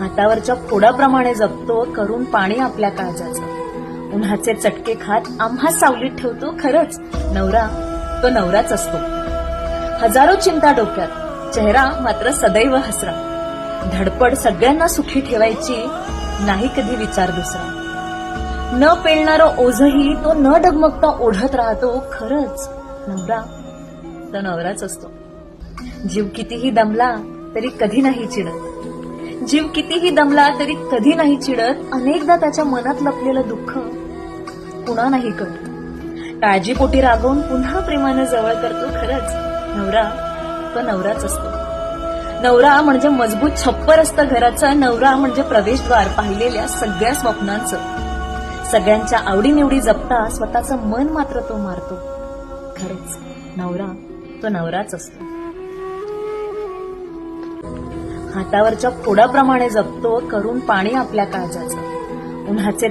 हातावरच्या फोडाप्रमाणे जपतो करून पाणी आपल्या काळजाचं. उन्हाचे चटके खात आम्हा सावलीत ठेवतो खरंच नवरा तो नवराच असतो. हजारो चिंता डोक्यात चेहरा मात्र सदैव हसरा. धडपड सगळ्यांना सुखी ठेवायची नाही कधी विचार दुसरा. न पेलणारं ओझही तो न डगमगता ओढत राहतो खरंच नवरा तो नवराच असतो. जीव कितीही दमला तरी कधी नाही चिडत. जीव कितीही दमला तरी कधी नाही चिडत. अनेकदा त्याच्या मनात लपलेलं दुःख पुन्हा नाही. कळत काळजीपोटी रागवून पुन्हा प्रेमानं जवळ करतो खरंच. नवरा तो नवराच असतो. नवरा म्हणजे मजबूत छप्पर असतं घराचं. नवरा म्हणजे प्रवेशद्वार पाहिलेल्या सगळ्या स्वप्नांचं. सगळ्यांच्या आवडीनिवडी जपता स्वतःचं मन मात्र तो मारतो. खरंच नवरा तो नवराच असतो. हातावरच्या फोडाप्रमाणे जपतो करून पाणी आपल्या काळजाचं. उन्हाचे